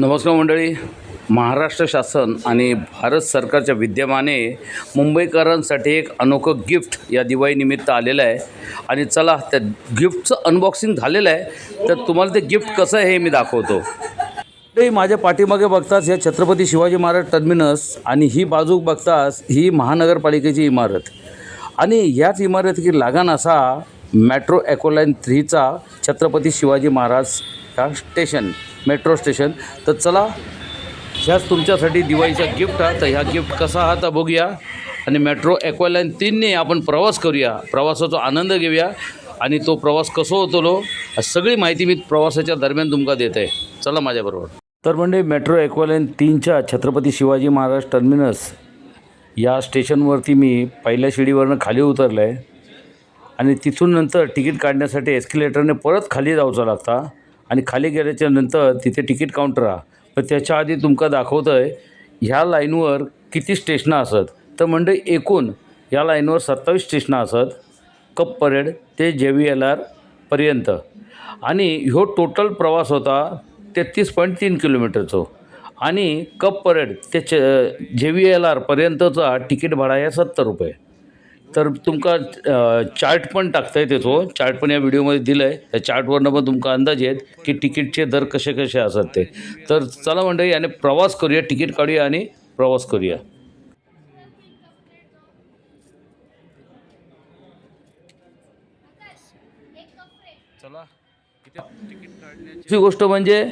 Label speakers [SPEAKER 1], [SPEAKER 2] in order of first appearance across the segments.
[SPEAKER 1] नमस्कार मंडळी. महाराष्ट्र शासन आणि भारत सरकारच्या विद्यमाने मुंबईकरांसाठी एक अनोखं गिफ्ट या दिवाळीनिमित्त आलेलं आहे. आणि चला त्या गिफ्टचं अनबॉक्सिंग झालेलं आहे. तर तुम्हाला ते गिफ्ट कसं आहे हे मी दाखवतो. ते माझ्या पाठीमागे बघताच या छत्रपती शिवाजी महाराज टर्मिनस आणि ही बाजू बघताच ही महानगरपालिकेची इमारत. आणि याच इमारतीची लागण असा मेट्रो ॲकोलाईन थ्रीचा छत्रपती शिवाजी महाराज हा स्टेशन मेट्रो स्टेशन. तर चला ह्याच तुमच्यासाठी दिवाळीचा गिफ्ट हा. तर ह्या गिफ्ट कसा हा तर बघूया. आणि मेट्रो ॲक्वालाईन तीनने आपण प्रवास करूया. प्रवासाचा आनंद घेऊया. आणि तो प्रवास कसो होतो सगळी माहिती मी प्रवासाच्या दरम्यान तुमका देत आहे. चला माझ्याबरोबर. तर म्हणजे मेट्रो ॲक्वालाईन तीनच्या छत्रपती शिवाजी महाराज टर्मिनस या स्टेशनवरती मी पहिल्या शिडीवरनं खाली उतरलं आहे आणि तिथून नंतर तिकीट काढण्यासाठी एस्केलेटरने परत खाली जाऊचं लागता. आणि खाली गेल्याच्यानंतर तिथे तिकीट काउंटर हा पण त्याच्या आधी तुमका दाखवतं आहे ह्या लाईनवर किती स्टेशनं असत? तर म्हणजे एकूण या लाईनवर सत्तावीस स्टेशनं असत कप परेड ते जे व्ही एल आरपर्यंत आणि ह्यो टोटल प्रवास होता तेहतीस पॉईंट तीन किलोमीटरचो. आणि कप परेड ते च जे व्ही एल आरपर्यंतचा तिकीट भाडा आहे सत्तर रुपये. तर तुमका चार्ट पण टाकता येते तो चार्ट पण या व्हिडिओमध्ये दिलं आहे त्या चार्टवरनं पण तुमका अंदाज येत की तिकीटचे दर कसे कसे असतात ते. तर चला मंडळी आणि प्रवास करूया. तिकीट काढूया आणि प्रवास करूया. चला. दुसरी गोष्ट म्हणजे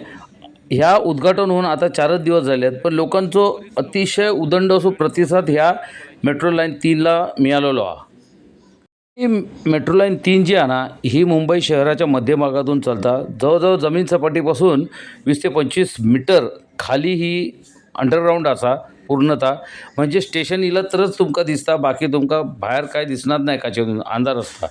[SPEAKER 1] ह्या उद्घाटन होऊन आता चारच दिवस झाले आहेत पण लोकांचो अतिशय उदंड असो प्रतिसाद ह्या मेट्रो लाईन तीनला मिळालेलो हा ही मेट्रो लाईन तीन जी आहे ना ही मुंबई शहराच्या मध्यभागातून चालता. जवळजवळ जमीन सपाटीपासून वीस ते पंचवीस मीटर खाली ही अंडरग्राऊंड असा पूर्णतः. म्हणजे स्टेशन इलं तरच तुमका दिसता बाकी तुमका बाहेर काय दिसणार नाही काचे अंधार असता.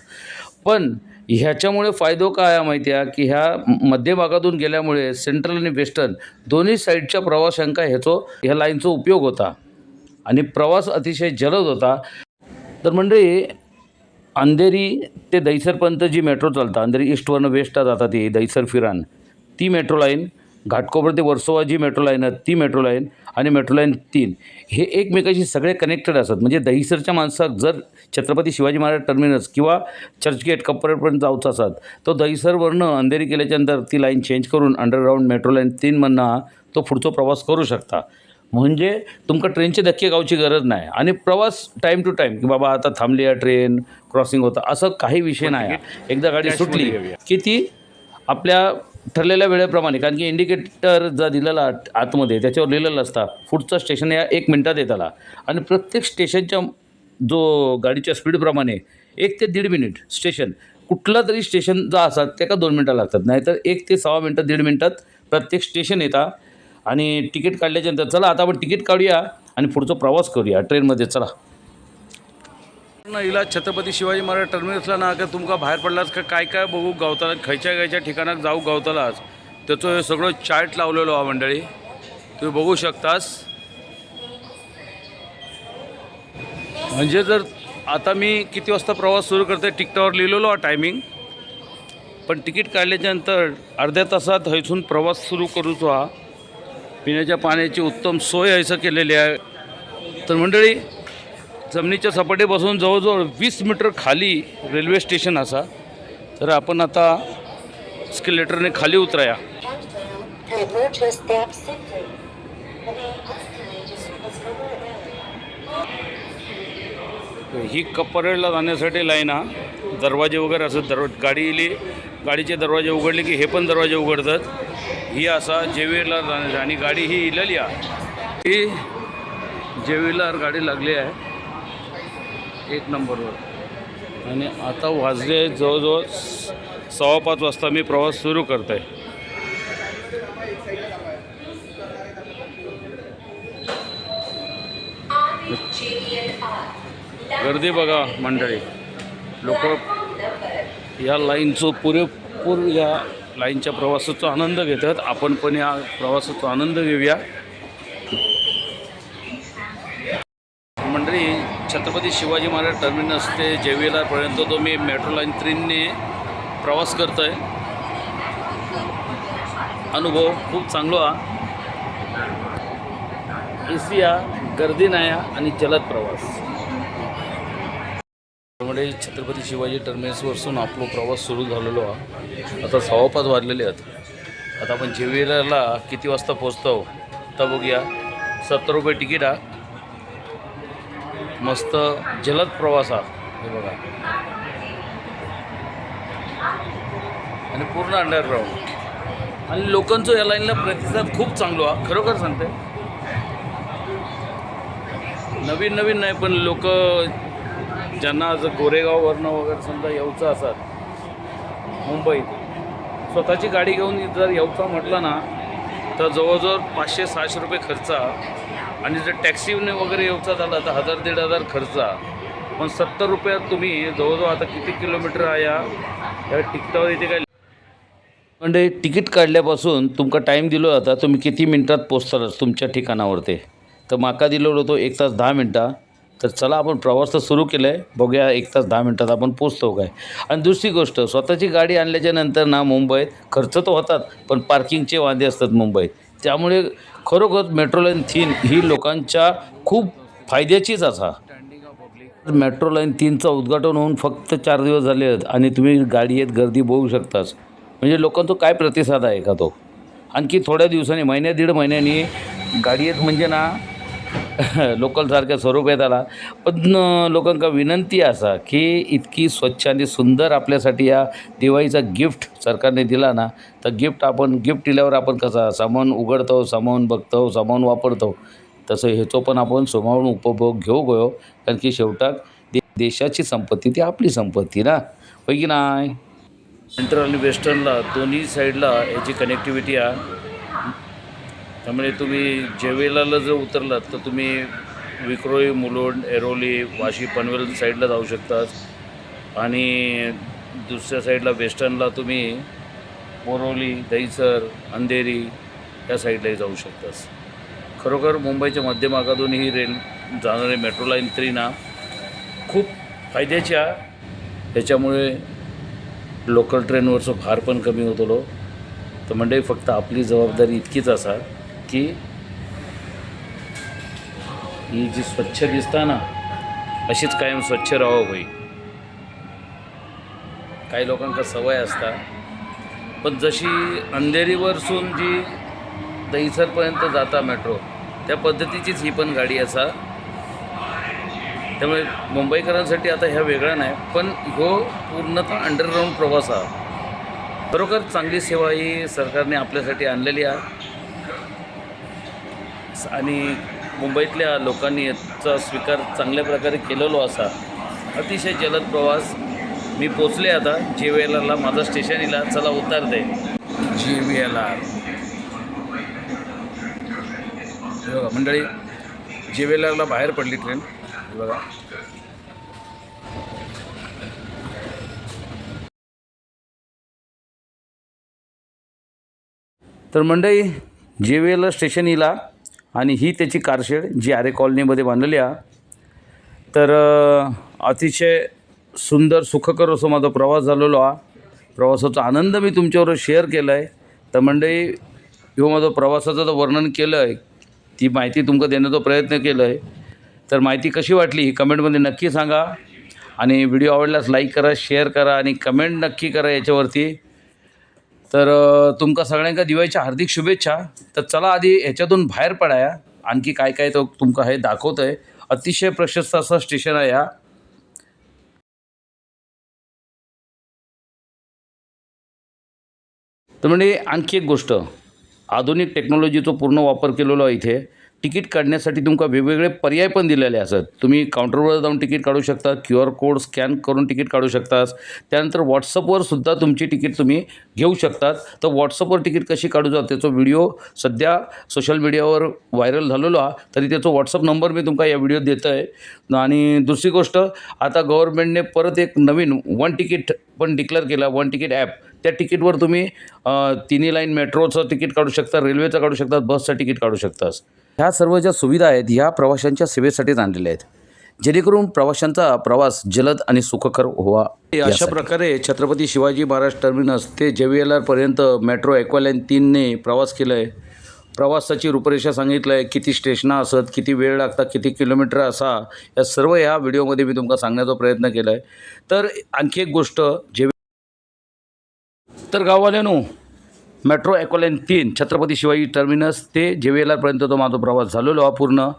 [SPEAKER 1] पण ह्याच्यामुळे फायदो काय आहे माहिती आहे? की ह्या मध्य भागातून गेल्यामुळे सेंट्रल आणि वेस्टर्न दोन्ही साईडच्या प्रवाशांका ह्याचो ह्या लाईनचा उपयोग होता. आणि प्रवास अतिशय जलद होता. तर म्हणजे अंधेरी ते दहिसरपर्यंत जी मेट्रो चालता अंधेरी ईस्टवरनं वेस्टला जातात ती दहिसर फिरान ती मेट्रो लाईन घाटकोपर ते वर्सोवा जी मेट्रो लाईन आहे ती मेट्रो लाईन आणि मेट्रो लाईन तीन हे एकमेकाशी सगळे कनेक्टेड असतात. म्हणजे दहिसरच्या माणसाक जर छत्रपती शिवाजी महाराज टर्मिनस किंवा चर्चगेट कप्परेपर्यंत जाऊचं असतात तो दहिसरवरनं अंधेरी केल्याच्यानंतर ती लाईन चेंज करून अंडरग्राऊंड मेट्रो लाईन तीनमधनं तो पुढचा प्रवास करू शकता. म्हणजे तुमका ट्रेनचे धक्के गावची गरज नाही. आणि प्रवास टाईम टू टाईम की बाबा आता थांबली आहे ट्रेन क्रॉसिंग होतं असं काही विषय नाही. एकदा गाडी सुटली की ती आपल्या ठरलेल्या वेळेप्रमाणे कारण की इंडिकेटर जर दिलेला आतमध्ये त्याच्यावर लिहिलेलं असता पुढचं स्टेशन या एक मिनटात येताला. आणि प्रत्येक स्टेशनच्या जो गाडीच्या स्पीडप्रमाणे एक ते दीड मिनिट स्टेशन कुठला तरी स्टेशन जा असतात त्याका दोन मिनटं लागतात. नाहीतर एक ते सहा मिनटं दीड मिनटात प्रत्येक स्टेशन येता. आणि तिकीट काढल्याच्यानंतर चला आता आपण तिकीट काढूया आणि पुढचा प्रवास करूया. ट्रेनमध्ये चला. ना हिला छत्रपती शिवाजी महाराज टर्मिनसला ना का तुमका बाहेर पडलास का काय काय बघू गावताला खयच्या खयच्या ठिकाणात जाऊ गावतालाच त्याचं हे सगळं चार्ट लावलेलो हा मंडळी. तुम्ही बघू शकतास. म्हणजे जर आता मी किती वाजता प्रवास सुरू करते तिकिटावर लिहिलेलो हा टायमिंग पण तिकीट काढल्याच्यानंतर अर्ध्या तासात हैसून प्रवास सुरू करूचो हा. पिण्याच्या पाण्याची उत्तम सोय हैसं केलेली आहे. तर मंडळी जमिनीच्या सपाटीपासून जवळजवळ वीस मीटर खाली रेल्वे स्टेशन असा. तर आपण आता स्केलेटरने खाली उतराया. ही कपरेडला जाण्यासाठी लाईन हा. दरवाजे वगैरे असं दरवा गाडी इली गाडीचे दरवाजे उघडले की हे पण दरवाजे उघडतात. ही असा जेवीला जाण्यासाठी आणि गाडी ही इलेली आहे ही जेवीला गाडी लागली आहे. एक नंबरवर. आणि आता वाजले जवळजवळ स- सव्वा पाच वाजता मी प्रवास सुरू करतो आहे गर्दी बघा मंडळी. लोक या लाईनचं पुरेपूर या लाईनच्या प्रवासाचा आनंद घेतात. आपण पण या प्रवासाचा आनंद घेऊया मंडळी छत्रपती शिवाजी महाराज टर्मिनस ते जेवीलापर्यंत तो मी मेट्रो लाईन ट्रेनने प्रवास करतो आहे अनुभव खूप चांगला हा. एसिया गर्दी नाही आणि जलद प्रवास. त्यामुळे छत्रपती शिवाजी टर्मिनसवरसून आपलो प्रवास सुरू झालेलो हा. आता सव्वा वाढलेले वाजलेले आहेत. आता आपण जेवेला किती वाजता पोचतो हो? तर बघूया. सत्तर रुपये तिकीट हा. मस्त जलद प्रवास हे. बघा. आणि पूर्ण अंडरग्राऊंड आणि लोकांचं या लाईनला प्रतिसाद खूप चांगलो हा. खरोखर सांगते. नवीन नवीन नाही पण लोक ज्यांना आज गोरेगाववरनं वगैरे समजा येऊचं असतात मुंबईत स्वतःची गाडी घेऊन जर येऊचा म्हटलं ना तर जवळजवळ पाचशे सहाशे रुपये खर्च आहे. आणि जर टॅक्सीने वगैरे येऊचा झाला तर हजार दीड हजार खर्च. पण सत्तर रुपयात तुम्ही जवळजवळ आता किती किलोमीटर आहे या या तिकिटावर इथे काय म्हणजे तिकीट काढल्यापासून तुमका टाईम दिलो जाता तुम्ही किती मिनटात पोचतालच तुमच्या ठिकाणावरती? तर माका दिलेलो होतो एक तास दहा मिनटा. तर चला आपण प्रवास तर सुरू केला आहे बघूया एक तास दहा मिनटात आपण पोचतो काय. आणि दुसरी गोष्ट स्वतःची गाडी आणल्याच्या नंतर ना मुंबईत खर्च तर होतात पण पार्किंगचे वांदे असतात मुंबईत. त्यामुळे खरोखर मेट्रो लाईन तीन ही लोकांच्या खूप फायद्याचीच असा. मेट्रो लाईन तीनचं उद्घाटन होऊन फक्त चार दिवस झाले आहेत आणि तुम्ही गाडी येत गर्दी बघू शकताच म्हणजे लोकांचा काय प्रतिसाद आहे का तो? आणखी थोड्या दिवसांनी महिन्या दीड महिन्यानी गाडी येत म्हणजे ना लोकलसारख्या स्वरूप आला पण लोकांका विनंती असा की इतकी स्वच्छ आणि सुंदर आपल्यासाठी या दिवाळीचा गिफ्ट सरकारने दिला ना तर गिफ्ट आपण गिफ्ट दिल्यावर आपण कसा सामान उघडतो सामान बघतो सामान वापरतो तसं ह्याचो पण आपण सोमावून उपभोग घेऊ गयो. कारण की शेवटाक दे देशाची संपत्ती ती आपली संपत्ती ना. होय की नाही? सेंट्रल आणि वेस्टर्नला दोन्ही साईडला याची कनेक्टिव्हिटी आहे. त्यामुळे तुम्ही जेवेलाला जर उतरलात तर तुम्ही विक्रोळी मुलुंड एरोली वाशी पनवेल साईडला जाऊ शकतात. आणि दुसऱ्या साईडला वेस्टर्नला तुम्ही बोरोली दहीसर अंधेरी या साईडलाही जाऊ शकतास खरोखर मुंबईच्या मध्यभागातून ही रेल जाणारी मेट्रो लाईन थ्री ना खूप फायद्याच्या त्याच्यामुळे लोकल ट्रेनवरचं भार पण कमी होतो. तर म्हणजे फक्त आपली जबाबदारी इतकीच असा की ही जी स्वच्छ दिसता ना अशीच कायम स्वच्छ राहावं होई काही लोकांका सवय असता पण जशी अंधेरीवरसून जी दहीसरपर्यंत जाता मेट्रो त्या पद्धतीचीच ही पण गाडी असा. त्यामुळे मुंबईकरांसाठी आता ह्या वेगळ्या नाही पण ह्यो पूर्णतः अंडरग्राऊंड प्रवास हा. खरोखर चांगली सेवा ही सरकारने आपल्यासाठी आणलेली आहे. आणि मुंबईतल्या लोकांनी याचा स्वीकार चांगल्या प्रकारे केलेलो असा. अतिशय जलद प्रवास. मी पोचले आता. जे वेळेला माझा स्टेशन इला. चला उतार दे. जी व्ही एल आर बघा मंडळी जे व्ही एल आरला बाहेर पडली ट्रेन बघा. तर मंडळी जे वेळेला स्टेशन इला आणि ही त्याची कारशेड जी आरे कॉलनीमध्ये बांधलेली आहे. तर अतिशय सुंदर सुखकर असो माझा प्रवास झालेलो हा प्रवासाचा आनंद मी तुमच्याबरोबर शेअर केला आहे तर मंडळी ह्यो माझं प्रवासाचं जर वर्णन केलं आहे ती माहिती तुमका देण्याचा प्रयत्न केला आहे तर माहिती कशी वाटली ही कमेंटमध्ये नक्की सांगा. आणि व्हिडिओ आवडल्यास लाईक करा शेअर करा आणि कमेंट नक्की करा याच्यावरती. तर तुमका सगळ्यांका दिवाळीच्या हार्दिक शुभेच्छा. तर चला आधी ह्याच्यातून बाहेर पडाया. आणखी काय काय तो तुमका हे दाखवतं आहे अतिशय प्रशस्त असं स्टेशन आहे या तर म्हणजे आणखी एक गोष्ट. आधुनिक टेक्नॉलॉजीचा पूर्ण वापर केलेलो आहे इथे. तिकीट काढण्यासाठी तुमका वेगवेगळे पर्याय पण दिलेले असतात तुम्ही काउंटरवर जाऊन तिकीट काढू शकता क्यू आर कोड स्कॅन करून तिकीट काढू शकतात त्यानंतर व्हॉट्सअपवर सुद्धा तुमची तिकीट तुम्ही घेऊ शकतात. तर व्हॉट्सअपवर तिकीट कशी काढू जात त्याचा व्हिडिओ सध्या सोशल मीडियावर व्हायरल झालेलो हा तरी त्याचा व्हॉट्सअप नंबर मी तुमका या व्हिडिओत देतो आहे आणि दुसरी गोष्ट आता गव्हर्नमेंटने परत एक नवीन वन तिकीट पण डिक्लेअर केला वन तिकीट ॲप. त्या तिकीटवर तुम्ही तिन्ही लाईन मेट्रोचं तिकीट काढू शकता रेल्वेचं काढू शकतात बसचं तिकीट काढू शकतास. ह्या सर्व ज्या सुविधा आहेत ह्या प्रवाशांच्या सेवेसाठीच आणलेल्या आहेत. जेणेकरून प्रवाशांचा प्रवास जलद आणि सुखकर व्हावा अशा प्रकारे छत्रपती शिवाजी महाराज टर्मिनस ते जे व्ही एल आरपर्यंत मेट्रो एक्वालाईन तीनने प्रवास केला आहे प्रवासाची रूपरेषा सांगितलं आहे किती स्टेशनं असत किती वेळ लागतात किती किलोमीटर असा या सर्व ह्या व्हिडिओमध्ये मी तुमका सांगण्याचा प्रयत्न केला आहे तर आणखी एक गोष्ट जे तर गाववाल्यानो मेट्रो ॲक्वालाईन तीन छत्रपती शिवाजी टर्मिनस ते जेवेलापर्यंत तो माझा प्रवास झालेलो हा पूर्ण.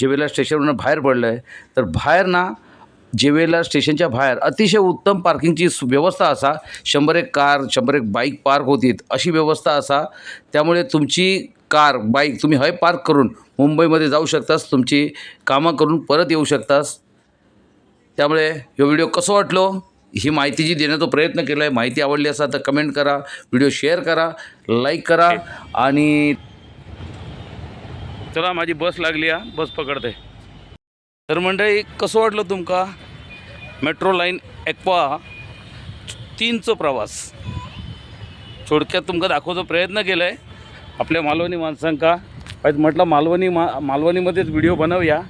[SPEAKER 1] जेवेला स्टेशनवरून बाहेर पडलं आहे तर बाहेर ना जेवेला स्टेशनच्या बाहेर अतिशय उत्तम पार्किंगची सु- व्यवस्था असा. शंभर एक कार शंभर एक बाईक पार्क होतीत. अशी व्यवस्था असा. त्यामुळे तुमची कार बाईक तुम्ही हय पार्क करून मुंबईमध्ये जाऊ शकतास. तुमची कामं करून परत येऊ शकतास. त्यामुळे हा व्हिडिओ कसं वाटलो? ही माहिती जी देण्याचा प्रयत्न केला आहे माहिती आवडली असा तर कमेंट करा व्हिडिओ शेअर करा लाईक करा आणि चला माझी बस लागली हा बस पकडते. तर मंडळी कसं वाटलं तुमका? मेट्रो लाईन एक्वा तीनचं प्रवास. थोडक्यात तुमका दाखवचा प्रयत्न केला आहे आपल्या मालवणी माणसांका. पाहिजे म्हटलं मालवणी मा मालवणीमध्येच व्हिडिओ बनवूया.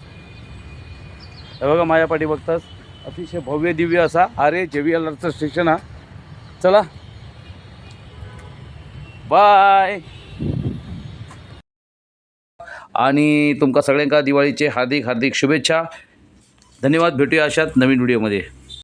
[SPEAKER 1] हे बघा माझ्या पाठी बघतास. अतिशय भव्य दिव्य असा अरे जे एल स्टेशन हा. चला. बाय. आणि तुमका सगळ्यांका दिवाळीचे हार्दिक हार्दिक शुभेच्छा. धन्यवाद. भेटूया अशात नवीन व्हिडिओमध्ये.